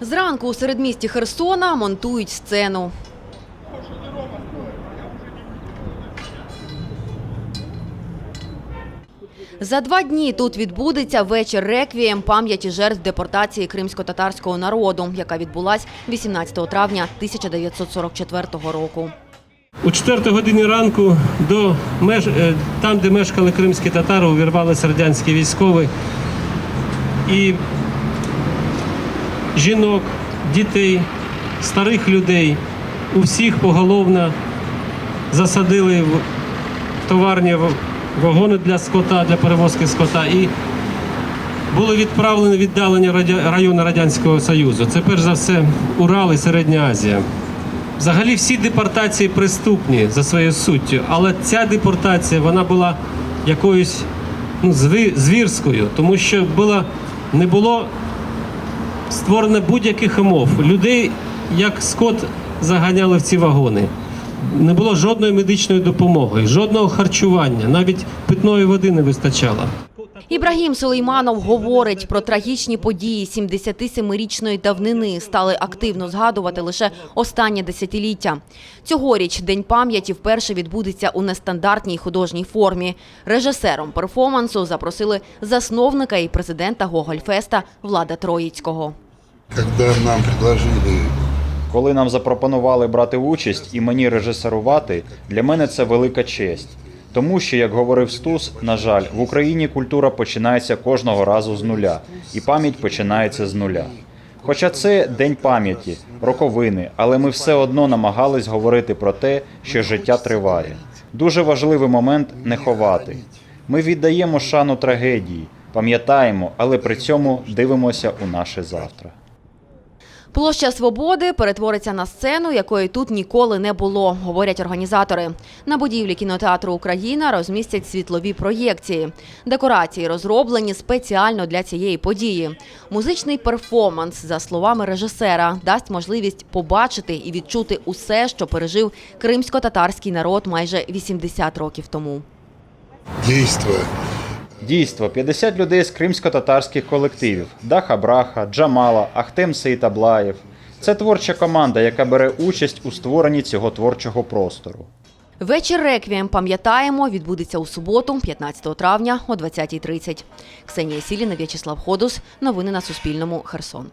Зранку у середмісті Херсона монтують сцену. За два дні тут відбудеться вечір реквієм пам'яті жертв депортації кримсько-татарського народу, яка відбулась 18 травня 1944 року. У 4 годині ранку до меж, е, там, де мешкали кримські татари, увірвалися радянські військові. І жінок, дітей, старих людей, у всіх поголовно засадили в товарні вагони для скота, для перевозки скота. І були відправлені віддалені райони Радянського Союзу. Це перш за все Урал і Середня Азія. Взагалі всі депортації преступні за своєю суттю, але ця депортація вона була якоюсь ну, звірською, тому що було, не було створено будь-яких умов. Людей, як скот, заганяли в ці вагони. Не було жодної медичної допомоги, жодного харчування, навіть питної води не вистачало. Ібрагім Сулейманов говорить про трагічні події 77-річної давнини стали активно згадувати лише останнє десятиліття. Цьогоріч День пам'яті вперше відбудеться у нестандартній художній формі. Режисером перформансу запросили засновника і президента Гогольфеста Влада Троїцького. Когда нам предложили Коли нам запропонували брати участь і мені режисерувати, для мене це велика честь. Тому що, як говорив Стус, на жаль, в Україні культура починається кожного разу з нуля, і пам'ять починається з нуля. Хоча це день пам'яті, роковини, але ми все одно намагались говорити про те, що життя триває. Дуже важливий момент не ховати. Ми віддаємо шану трагедії, пам'ятаємо, але при цьому дивимося у наше завтра. Площа Свободи перетвориться на сцену, якої тут ніколи не було, говорять організатори. На будівлі кінотеатру Україна розмістять світлові проєкції. Декорації розроблені спеціально для цієї події. Музичний перформанс, за словами режисера, дасть можливість побачити і відчути усе, що пережив кримсько-татарський народ майже 80 років тому. действо Дійство 50 людей з кримсько-татарських колективів Даха Браха, Джамала, Ахтем Сейтаблаєв. Це творча команда, яка бере участь у створенні цього творчого простору. Вечір реквієм пам'ятаємо відбудеться у суботу, 15 травня о 20.30. Ксенія Сіліна, В'ячеслав Ходус. Новини на Суспільному. Херсон.